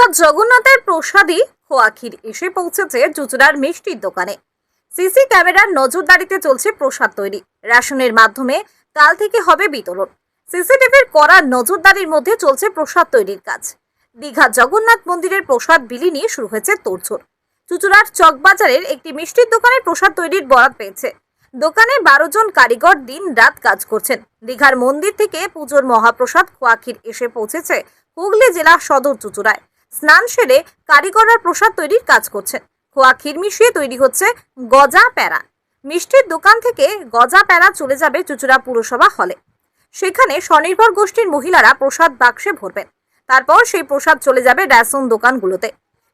দীঘার জগন্নাথের প্রসাদী খোয়াক্ষীর এসে পৌঁছেছে চুচুড়ার মিষ্টির দোকানে। সিসি ক্যামেরার নজরদারিতে চলছে প্রসাদ তৈরি। রেশনের মাধ্যমে কাল থেকে হবে বিতরণ। সিসিটিভির কড়া নজরদারির মধ্যে চলছে প্রসাদ তৈরির কাজ। দীঘা জগন্নাথ মন্দিরের প্রসাদ বিলি নিয়ে শুরু হয়েছে তোড়জোড়। চুচুড়ার চকবাজারের একটি মিষ্টির দোকানে প্রসাদ তৈরির বরাত পেয়েছে। দোকানে বারো জন কারিগর দিন রাত কাজ করছেন। দীঘার মন্দির থেকে পুজোর মহাপ্রসাদ খোয়াক্ষীর এসে পৌঁছেছে হুগলি জেলা সদর চুচুড়ায়। স্নান সেরে কারিগররা প্রসাদ তৈরির কাজ করছেন। খোয়া ক্ষীর মিশিয়ে তৈরি হচ্ছে গজা প্যারা। মিষ্টির দোকান থেকে গজা প্যারা চলে যাবে চুচুড়া পুরসভা হলে। সেখানে স্বনির্ভর গোষ্ঠীর মহিলারা প্রসাদ বাক্সে ভরবেন। তারপর সেই প্রসাদ চলে যাবে রেশন দোকানগুলোতে।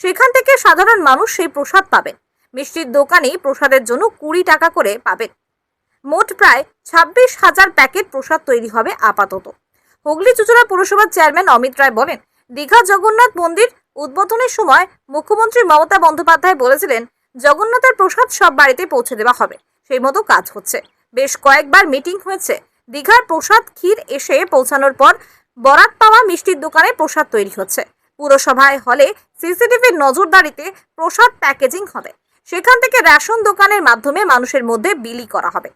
সেখান থেকে সাধারণ মানুষ সেই প্রসাদ পাবেন। মিষ্টির দোকানেই প্রসাদের জন্য কুড়ি টাকা করে পাবেন। মোট প্রায় ছাব্বিশ হাজার প্যাকেট প্রসাদ তৈরি হবে আপাতত। হুগলি চুচুড়া পুরসভার চেয়ারম্যান অমিত রায় বলেন দীঘা জগন্নাথ মন্দির উদ্বোধনের সময় মুখ্যমন্ত্রী মমতা বন্দ্যোপাধ্যায় বলেছিলেন, জগন্নাথের প্রসাদ সব বাড়িতে পৌঁছে দেওয়া হবে। সেই মতো কাজ হচ্ছে। বেশ কয়েকবার মিটিং হয়েছে। দীঘার প্রসাদ ক্ষীর এসে পৌঁছানোর পর বরাত পাওয়া মিষ্টির দোকানে প্রসাদ তৈরি হচ্ছে। পুরসভায় হলে সিসিটিভির নজরদারিতে প্রসাদ প্যাকেজিং হবে। সেখান থেকে রেশন দোকানের মাধ্যমে মানুষের মধ্যে বিলি করা হবে।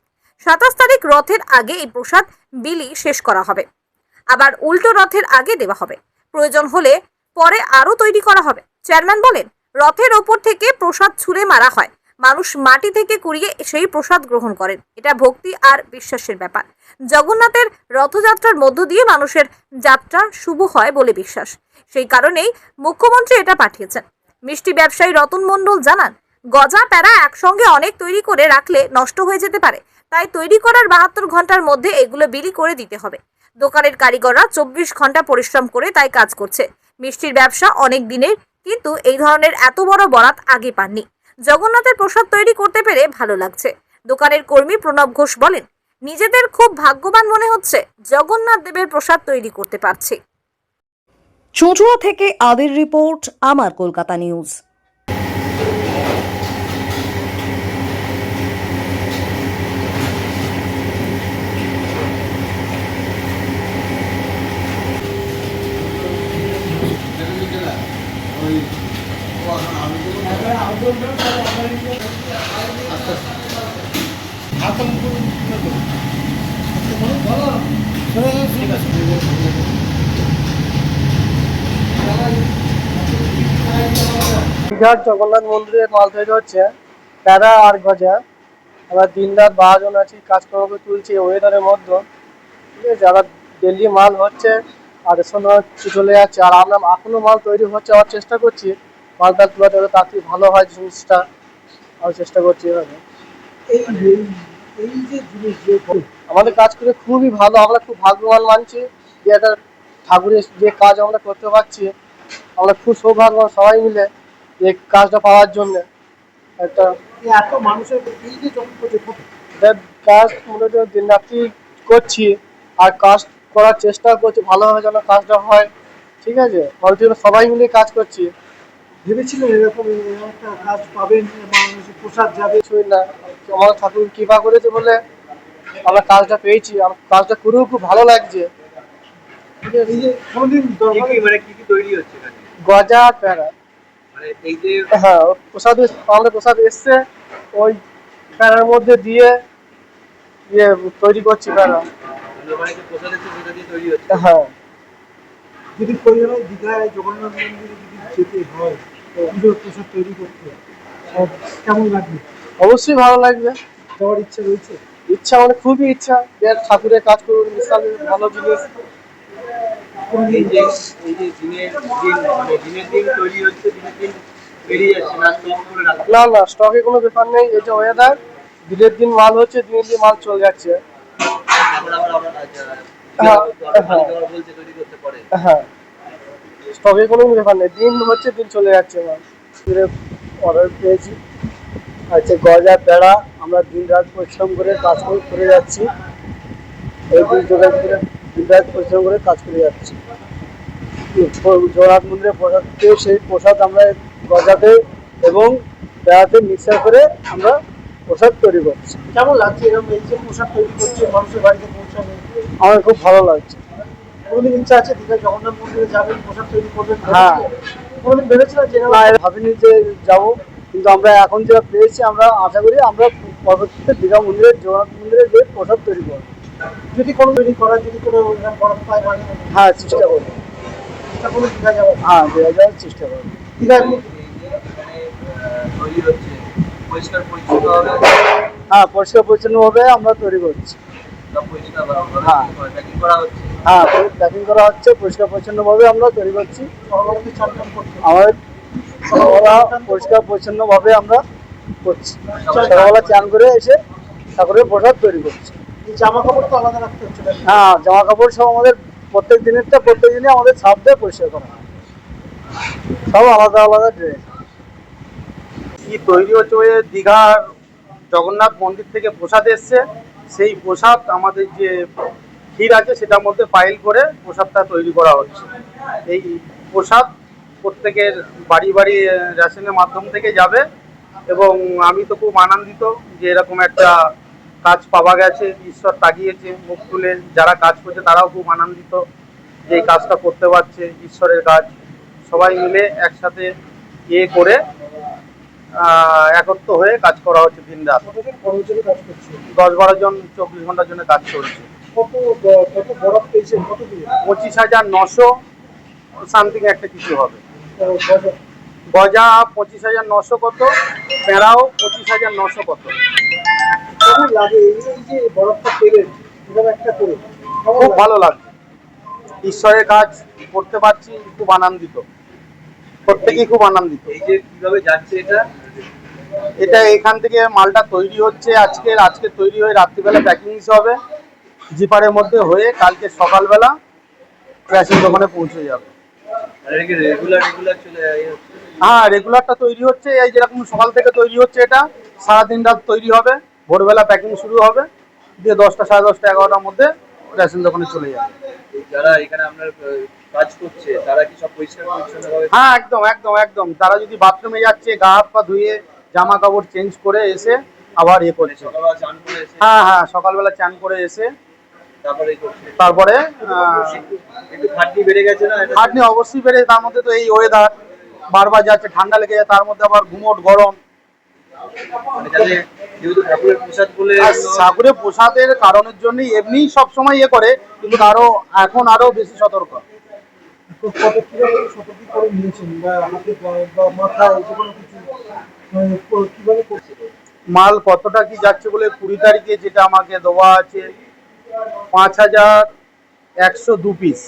সাতাশ তারিখ রথের আগে এই প্রসাদ বিলি শেষ করা হবে। আবার উল্টো রথের আগে দেওয়া হবে। প্রয়োজন হলে পরে আরও তৈরি করা হবে। চেয়ারম্যান বলেন, রথের ওপর থেকে প্রসাদ ছুঁড়ে মারা হয়। মানুষ মাটি থেকে কুড়িয়ে সেই প্রসাদ গ্রহণ করেন। এটা ভক্তি আর বিশ্বাসের ব্যাপার। জগন্নাথের রথযাত্রার মধ্য দিয়ে মানুষের যাত্রা শুভ হয় বলে বিশ্বাস। সেই কারণেই মুখ্যমন্ত্রী এটা পাঠিয়েছেন। মিষ্টি ব্যবসায়ী রতন মণ্ডল জানান, গজা প্যারা একসঙ্গে অনেক তৈরি করে রাখলে নষ্ট হয়ে যেতে পারে। তাই তৈরি করার বাহাত্তর ঘণ্টার মধ্যে এগুলো বিলি করে দিতে হবে। দোকানের কারিগররা চব্বিশ ঘণ্টা পরিশ্রম করে তাই কাজ করছে। মিষ্টির ব্যবসা অনেক দিনের, কিন্তু এই ধরনের এত বড় বরাত আগে পাননি। জগন্নাথের প্রসাদ তৈরি করতে পেরে ভালো লাগছে। দোকানের কর্মী প্রণব ঘোষ বলেন, নিজেদের খুব ভাগ্যবান মনে হচ্ছে জগন্নাথ দেবের প্রসাদ তৈরি করতে পারছি। চুঁচুড়া থেকে আদির রিপোর্ট, আমার কলকাতা নিউজ। দীঘার জগন্নাথ মন্দিরের মাল তৈরি হচ্ছে প্যারা আর গজা। আমরা দিন রাত বারো আছি, কাজকর্ম করে তুলছি ওয়েদারের মধ্যে। ঠিক আছে আবার ডেলি মাল হচ্ছে আর এর সঙ্গে চলে যাচ্ছে? আর আমরা এখনও মাল তৈরি হচ্ছে আবার চেষ্টা করছি মালটা তুলাতে হবে তাতে ভালো হয় জিনিসটা আমি চেষ্টা করছি এভাবে। আমাদের কাজ করে খুবই ভালো আমরা খুব ভাগ্যবান মানছি যে একটা ঠাকুরের যে কাজ আমরা করতে পারছি। আমরা খুব সৌভাগ্যবান সবাই মিলে এই কাজটা পাওয়ার জন্য একটা এত মানুষের এই যে কাজ মূলত দিন রাত্রি করছি আর কাজ করার চেষ্টা করছি ভালোভাবে যেন কাজটা হয়। ঠিক আছে? ওর জন্য সবাই মিলে কাজ করছি। ভেবেছিলেন এরকম এরকম একটা কাজ পাবেন প্রসাদ যাবে? কিছুই না আমার ঠাকুর কৃপা করেছে বলে আমরা কাজটা পেয়েছি। আমার কাজটা করেও খুব ভালো লাগছে। মানে কি কি তৈরি হচ্ছে গজা প্যারা। মানে এই যে হ্যাঁ প্রসাদ আমাদের প্রসাদ এসছে ওই প্যারার মধ্যে দিয়ে ইয়ে তৈরি করছি প্যারা। হ্যাঁ। যদি দীঘায় জগন্নাথ মন্দিরে যদি যেতে হয় পুজোর প্রসাদ তৈরি করতে কেমন লাগবে? অবশ্যই ভালো লাগবে। যাওয়ার ইচ্ছা রয়েছে? ইচ্ছা মানে খুবই ইচ্ছা। যে ঠাকুরের কাজ করুন বিশাল ভালো জিনিস। এই যে এই যে দিনের দিন মানে দিনের দিন তৈরি হচ্ছে দিনের দিন বেরিয়ে যাচ্ছে না স্টক করে রাখা না না স্টকে কোনো ব্যাপার নেই এই যে ওয়েদার দিনের দিন মাল হচ্ছে দিনের দিন মাল চলে যাচ্ছে। হ্যাঁ, স্টকে কোনো ব্যাপার নেই। দিন হচ্ছে দিন চলে যাচ্ছে মাল অর্ডার পেয়েছি। আচ্ছা গজা বেড়া আমরা দিন রাত পরিশ্রম করে কাজ করে যাচ্ছি। এই দিন জোগাড় করে দিন রাত পরিশ্রম করে কাজ করে যাচ্ছি। জগন্নাথ মন্দিরে প্রসাদ সেই প্রসাদ আমরা গজাতে এবং বেড়াতে মিক্সার করে আমরা প্রসাদ তৈরি করছি। কেমন লাগছে? এরকম এই যে পোশাক তৈরি করছে মানুষের বাড়িতে পৌঁছানো আমার খুব ভালো লাগছে। কোনোদিন ইচ্ছা আছে দীঘা জগন্নাথ মন্দিরে যাবেন পোশাক তৈরি করবেন? হ্যাঁ। কোনোদিন ভেবেছিলেন যে না ভাবিনি যে যাব কিন্তু আমরা এখন যেটা পেয়েছি আমরা আশা করি আমরা পরবর্তীতে দীঘা মন্দিরে জগন্নাথ মন্দিরে যে প্রসাদ তৈরি করব। যদি কোনো তৈরি করার যদি কোনো বরফ পায় মানে হ্যাঁ চেষ্টা করব। চেষ্টা করে দীঘা যাবেন হ্যাঁ দেওয়া যাওয়ার চেষ্টা করব। দীঘা এখানে আহ, তৈরি হচ্ছে। পরিষ্কার পরিচ্ছন্ন হবে? হ্যাঁ পরিষ্কার পরিচ্ছন্নভাবে আমরা তৈরি করছি। হ্যাঁ। প্যাকিং করা হচ্ছে? হ্যাঁ প্যাকিং করা হচ্ছে পরিষ্কার পরিচ্ছন্নভাবে আমরা তৈরি করছি। আমাদের সকালবেলা পরিষ্কার পরিচ্ছন্নভাবে আমরা করছি। সকালবেলা চান করে এসে ঠাকুরের প্রসাদ তৈরি করছি। জামা কাপড় তো আলাদা রাখতে হচ্ছে হ্যাঁ জামা কাপড় সব আমাদের প্রত্যেক দিনেরটা প্রত্যেক দিনে আমাদের ছাপ দিয়ে পরিষ্কার করা হয়। সব আলাদা আলাদা ড্রেস কি তৈরি হচ্ছে ওই দীঘার জগন্নাথ মন্দির থেকে প্রসাদ এসছে। সেই প্রসাদ আমাদের যে ক্ষীর আছে সেটার মধ্যে পাইল করে প্রসাদটা তৈরি করা হচ্ছে। এই প্রসাদ প্রত্যেকের বাড়ি বাড়ি রেশনের মাধ্যম থেকে যাবে এবং আমি তো খুব আনন্দিত যে এরকম একটা কাজ পাওয়া গেছে, ঈশ্বর তাগিয়েছে, মুখ তুলে যারা কাজ করছে তারাও খুব আনন্দিত যে এই কাজটা করতে পারছে, ঈশ্বরের কাজ। সবাই মিলে একসাথে ইয়ে করে একত্র হয়ে কাজ করা হচ্ছে দিন রাত। দশ বারো জন চব্বিশ ঘণ্টার জন্য কাজ চলছে। পঁচিশ হাজার নশো সামথিং একটা কিছু হবে। গজা। গজা পঁচিশ হাজার নশো কত প্যাঁড়াও পঁচিশ হাজার নশো কত। লাগে এই যে- এই যে বরফটা পেলেন একটা করে। খুব ভালো লাগছে। ঈশ্বরের কাজ করতে পারছি খুব আনন্দিত। প্রত্যেকেই খুব আনন্দিত। এই যে কীভাবে যাচ্ছে এটা? এটা এখান থেকে মালটা তৈরি হচ্ছে আজকে আজকে তৈরি হয়ে রাত্রিবেলা প্যাকিং হবে। জিপারের মধ্যে হয়ে কালকে সকালবেলা রেশন দোকানে পৌঁছে যাবে? হ্যাঁ রেগুলারটা তৈরি হচ্ছে এই যেরকম সকাল থেকে তৈরি হচ্ছে এটা সারাদিন রাত তৈরি হবে ভোরবেলা প্যাকিং শুরু হবে দিয়ে দশটা সাড়ে দশটা এগারোটার মধ্যে রেশন দোকানে চলে যাবে। যারা এখানে আপনার কাজ করছে তারা কি সব পরিষ্কার হ্যাঁ একদম একদম একদম। তারা যদি বাথরুমে যাচ্ছে গা হাত পা ধুয়ে জামা কাপড় চেঞ্জ করে এসে আবার ইয়ে করছে। করে হ্যাঁ হ্যাঁ সকালবেলা চান করে এসে তারপরে এই করছে। তারপরে আহ, একটু খাটনি বেড়ে গেছে না? এটা খাটনি অবশ্যই বেড়ে তার মধ্যে তো এই ওয়েদার বারবার যাচ্ছে ঠান্ডা লেগে যায় তার মধ্যে আবার ঘুমোট গরম। মানে ঠাকুরের প্রসাদের কারণের জন্যই এমনিই সব সময় ইয়ে করে কিন্তু আরও এখন আরও বেশি সতর্ক। কত সতর্ক করে নিয়েছেন? বা হাতে কোনো কিছু? কীভাবে করছে? মাল কতটা কি যাচ্ছে বলে কুড়ি তারিখে যেটা আমাকে দেওয়া আছে? পাঁচ হাজার একশো দু পিস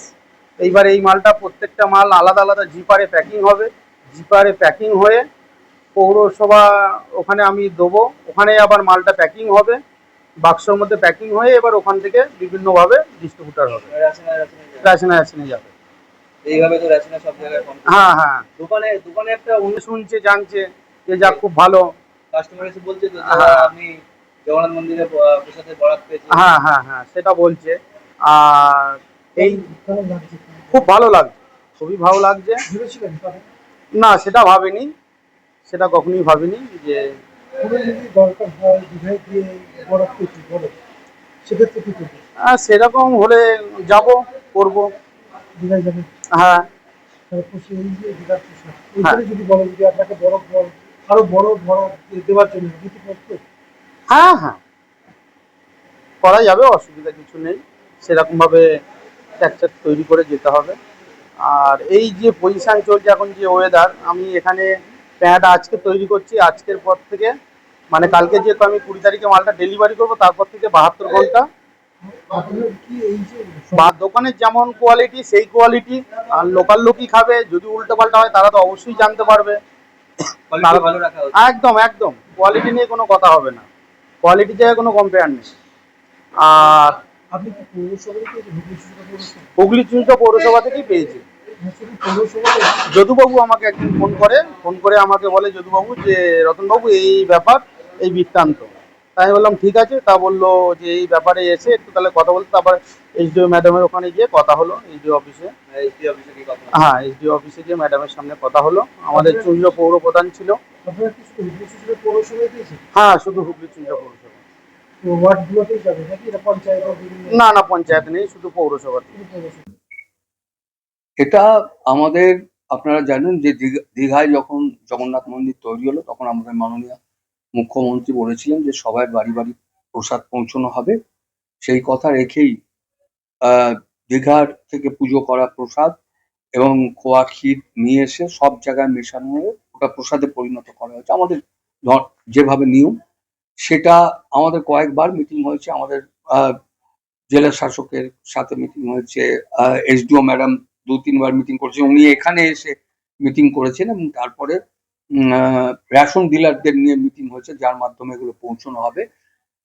এইবার এই মালটা প্রত্যেকটা মাল আলাদা আলাদা জিপারে প্যাকিং হবে। জিপারে প্যাকিং হয়ে পৌরসভা ওখানে আমি দেবো। ওখানে আবার মালটা প্যাকিং হবে। বাক্সর মধ্যে প্যাকিং হয়ে এবার ওখান থেকে বিভিন্নভাবে ডিস্ট্রিবিউটার হবে। রেশনে রেশনে যায়। রেশনে রেশনে যাবে। এইভাবে তো রেশনে সব জায়গায় হ্যাঁ হ্যাঁ। দোকানে দোকানে একটা উনি শুনছে জানছে। যে যাক খুব ভালো। কাস্টমার এসে বলছে তো যে হ্যাঁ। আপনি জগন্নাথ মন্দিরে প- প্রসাদের বরাত পেয়েছেন হ্যাঁ হ্যাঁ হ্যাঁ সেটা বলছে। আর এই খুব ভালো লাগছে খুবই ভালো লাগছে। ভেবেছিলেন না সেটা ভাবিনি। সেটা কখনোই ভাবিনি যে দরকার হয় পেয়েছি সেক্ষেত্রে কি করবে? সেরকম হলে যাব করব। দীঘায় হ্যাঁ। যে ওইখানে যদি বলেন যদি আপনাকে বরফ বরফ আরও বড় বরফ দেওয়ার জন্য হ্যাঁ হ্যাঁ। করা যাবে, অসুবিধা কিছু নেই। সেরকমভাবে স্ট্রাকচার তৈরি করে যেতে হবে। আর এই যে পজিশন চলছে এখন যে ওয়েদার আমি এখানে প্যান্ট আজকে তৈরি করছি। আজকের পর থেকে মানে কালকে যেহেতু আমি কুড়ি তারিখে মালটা ডেলিভারি করব, তারপর থেকে বাহাত্তর ঘণ্টা। বা দোকানের যেমন কোয়ালিটি সেই কোয়ালিটি আর লোকাল লোকই খাবে। যদি উল্টো পাল্টা হয়, তারা তো অবশ্যই জানতে পারবে। কোয়ালিটি ভালো রাখা একদম একদম। কোয়ালিটি নিয়ে কোনো কথা হবে না। কোয়ালিটির জায়গায় কোনো কম্পেয়ার নেই। আর আপনি কি হুগলি পৌরসভা পৌরসভা থেকেই পেয়েছি। যদুবাবু আমাকে একদিন ফোন করে ফোন করে আমাকে বলে যদুবাবু যে রতনবাবু এই ব্যাপার এই বৃত্তান্ত। তাই আমি বললাম ঠিক আছে। তা বলল যে এই ব্যাপারে এসে একটু তাহলে কথা বলতে। তারপর এইচডিও ম্যাডামের ওখানে গিয়ে কথা হলো এইচডিও অফিসে এসডি অফিসে কি কথা হ্যাঁ এইচডিও অফিসে গিয়ে ম্যাডামের সামনে কথা হলো। আমাদের চুল্ল পৌর প্রধান ছিল। হ্যাঁ শুধু হুগলি চুল্ল পৌরসভা। না না পঞ্চায়েত নেই শুধু পৌরসভা। এটা আমাদের আপনারা জানেন যে দীঘা- দীঘায় যখন জগন্নাথ মন্দির তৈরি হলো তখন আমাদের মাননীয় মুখ্যমন্ত্রী বলেছিলেন যে সবাই বাড়ি বাড়ি প্রসাদ পৌঁছানো হবে। সেই কথা রেখেই দীঘার থেকে পুজো করা প্রসাদ এবং খোয়া ক্ষীর নিয়ে এসে সব জায়গায় মেশানো হয়ে ওটা প্রসাদে পরিণত করা হয়েছে। আমাদের যেভাবে নিয়ম, সেটা আমাদের কয়েকবার মিটিং হয়েছে। আমাদের জেলা শাসকের সাথে মিটিং হয়েছে। এসডিও ম্যাডাম দু তিনবার মিটিং করেছে। উনি এখানে এসে মিটিং করেছেন এবং তারপরে রেশন ডিলারদের নিয়ে মিটিং হয়েছে, যার মাধ্যমে এগুলো পৌঁছানো হবে।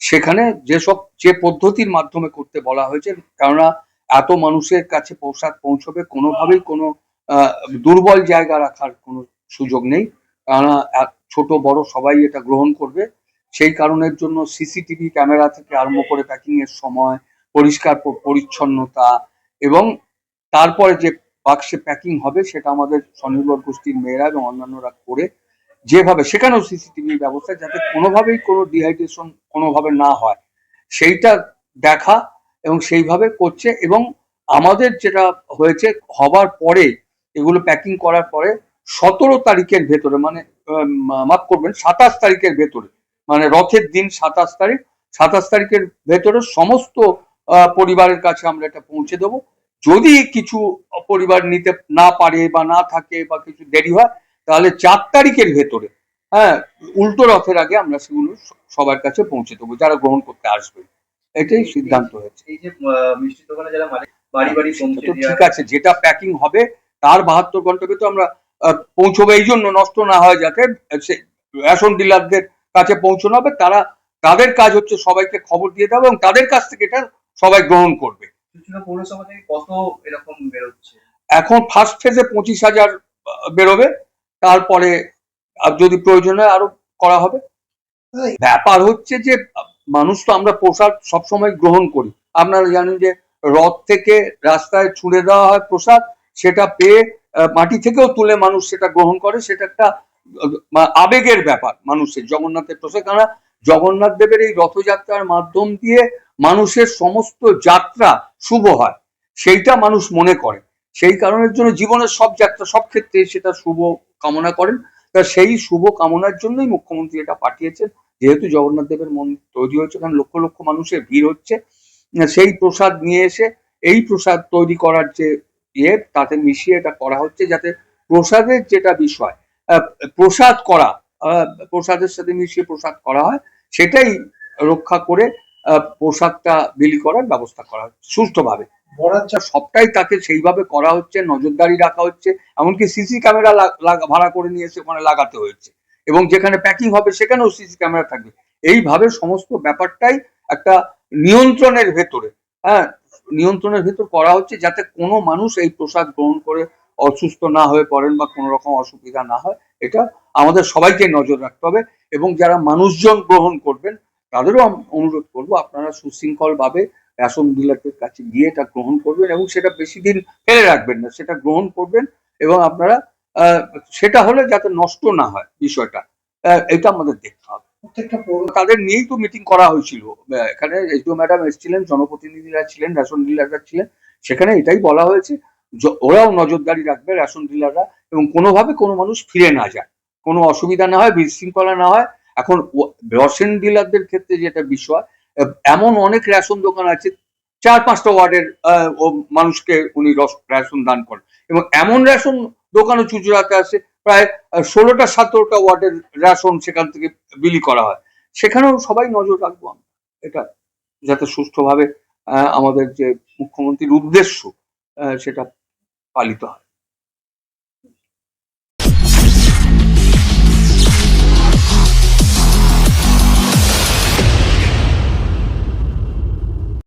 সেখানে যেসব, যে পদ্ধতির মাধ্যমে করতে বলা হয়েছে, কেননা এত মানুষের কাছে পোশাক পৌঁছবে, কোনোভাবেই কোনো দুর্বল জায়গা রাখার কোনো সুযোগ নেই। কেননা ছোট, বড় সবাই এটা গ্রহণ করবে। সেই কারণের জন্য সিসিটিভি ক্যামেরা থেকে আরম্ভ করে প্যাকিং এর সময়, পরিষ্কার, পরিচ্ছন্নতা এবং তারপরে যে বাক্সে প্যাকিং হবে, সেটা আমাদের স্বনির্ভর গোষ্ঠীর মেয়েরা এবং অন্যান্যরা করে যেভাবে, সেখানেও সিসিটিভি ব্যবস্থা যাতে কোনোভাবেই কোনো ডিহাইড্রেশন কোনোভাবে না হয়। সেইটা দেখা এবং সেইভাবে করছে এবং আমাদের যেটা হয়েছে, হবার পরে, এগুলো প্যাকিং করার পরে সতেরো তারিখের ভেতরে মানে মাফ করবেন, সাতাশ তারিখের ভেতরে মানে রথের দিন সাতাশ তারিখ, সাতাশ তারিখের ভেতরে সমস্ত পরিবারের কাছে আমরা এটা পৌঁছে দেবো। যদি কিছু পরিবার নিতে না পারে বা না থাকে বা কিছু দেরি হয় তাহলে চার তারিখের ভেতরে হ্যাঁ উল্টো রথের আগে আমরা সেগুলো সবার কাছে পৌঁছে দেবো যারা গ্রহণ করতে আসবে। এটাই সিদ্ধান্ত হয়েছে। এই যে আহ, মিষ্টির দোকানে যারা বাড়ি বাড়ি পৌঁছে তো ঠিক আছে যেটা প্যাকিং হবে তার বাহাত্তর ঘন্টাকে তো আমরা পৌঁছবো এই জন্য নষ্ট না হয় যাতে রেশন ডিলারদের কাছে পৌঁছানো হবে তারা তাদের কাজ হচ্ছে সবাইকে খবর দিয়ে দেবে এবং তাদের কাছ থেকে এটা সবাই গ্রহণ করবে। কত এরকম বেরোচ্ছে? এখন ফার্স্ট ফেজে পঁচিশ হাজার বেরোবে। তারপরে যদি প্রয়োজন হয় আরও করা হবে। ব্যাপার হচ্ছে যে, মানুষ তো আমরা প্রসাদ সবসময় গ্রহণ করি। আপনারা জানেন যে, রথ থেকে রাস্তায় ছুঁড়ে দেওয়া হয় প্রসাদ, সেটা পেয়ে মাটি থেকেও তুলে মানুষ সেটা গ্রহণ করে। সেটা একটা আবেগের ব্যাপার মানুষের, জগন্নাথের প্রসাদ। কেননা, জগন্নাথ দেবের এই রথযাত্রার মাধ্যম দিয়ে মানুষের সমস্ত যাত্রা শুভ হয়। সেইটা মানুষ মনে করে। সেই কারণের জন্য জীবনের সব যাত্রা, সব ক্ষেত্রে সেটা শুভ কামনা করেন। তা সেই শুভ কামনার জন্যই মুখ্যমন্ত্রী এটা পাঠিয়েছেন। যেহেতু জগন্নাথ দেবের মন্দির তৈরি হয়েছে, কারণ লক্ষ লক্ষ মানুষের ভিড় হচ্ছে। সেই প্রসাদ নিয়ে এসে, এই প্রসাদ তৈরি করার যে ইয়ে তাতে মিশিয়ে এটা করা হচ্ছে যাতে প্রসাদের যেটা বিষয় প্রসাদ করা প্রসাদের সাথে মিশিয়ে প্রসাদ করা হয়, সেটাই রক্ষা করে প্রসাদটা বিলি করার ব্যবস্থা করা হচ্ছে সুষ্ঠুভাবে। সবটাই তাকে সেইভাবে করা হচ্ছে নজরদারি রাখা হচ্ছে এমনকি সিসি ক্যামেরা ভাড়া করে নিয়ে এসে ওখানে লাগাতে হয়েছে। এবং যেখানে প্যাকিং হবে সেখানেও সিসি ক্যামেরা থাকবে। এইভাবে সমস্ত ব্যাপারটাই একটা নিয়ন্ত্রণের ভেতরে হ্যাঁ নিয়ন্ত্রণের ভেতর করা হচ্ছে যাতে কোনো মানুষ এই প্রসাদ গ্রহণ করে অসুস্থ না হয়ে পড়েন বা কোনো রকম অসুবিধা না হয়। এটা আমাদের সবাইকে নজর রাখতে হবে এবং যারা মানুষজন গ্রহণ করবেন তাদেরও অনুরোধ করব আপনারা সুশৃঙ্খল ভাবে রেশন ডিলারদের কাছে গিয়ে এটা গ্রহণ করবেন এবং সেটা বেশি দিন ফেলে রাখবেন না সেটা গ্রহণ করবেন এবং আপনারা সেটা হলে যাতে নষ্ট না হয় বিষয়টা এটা আমাদের দেখতে হবে। প্রত্যেকটা তাদের নিয়েই তো মিটিং করা হয়েছিল। এখানে এসডিও ম্যাডাম এসেছিলেন জনপ্রতিনিধিরা ছিলেন রেশন ডিলাররা ছিলেন সেখানে এটাই বলা হয়েছে ওরাও নজরদারি রাখবে রেশন ডিলাররা এবং কোনোভাবে কোনো মানুষ ফিরে না যায়। কোনো অসুবিধা না হয় বিশৃঙ্খলা না হয় এখন রেশন ডিলারদের ক্ষেত্রে যেটা বিষয় এমন অনেক রেশন দোকান আছে, চার পাঁচটা ওয়ার্ডের মানুষকে উনি রেশন দান করেন। এবং এমন রেশন দোকানও চুচুড়াতে আছে প্রায় ষোলোটা সতেরোটা ওয়ার্ডের রেশন সেখান থেকে বিলি করা হয়। সেখানেও সবাই নজর রাখব আমরা। এটা যাতে সুষ্ঠুভাবে আমাদের যে মুখ্যমন্ত্রীর উদ্দেশ্য সেটা পালিত হয়।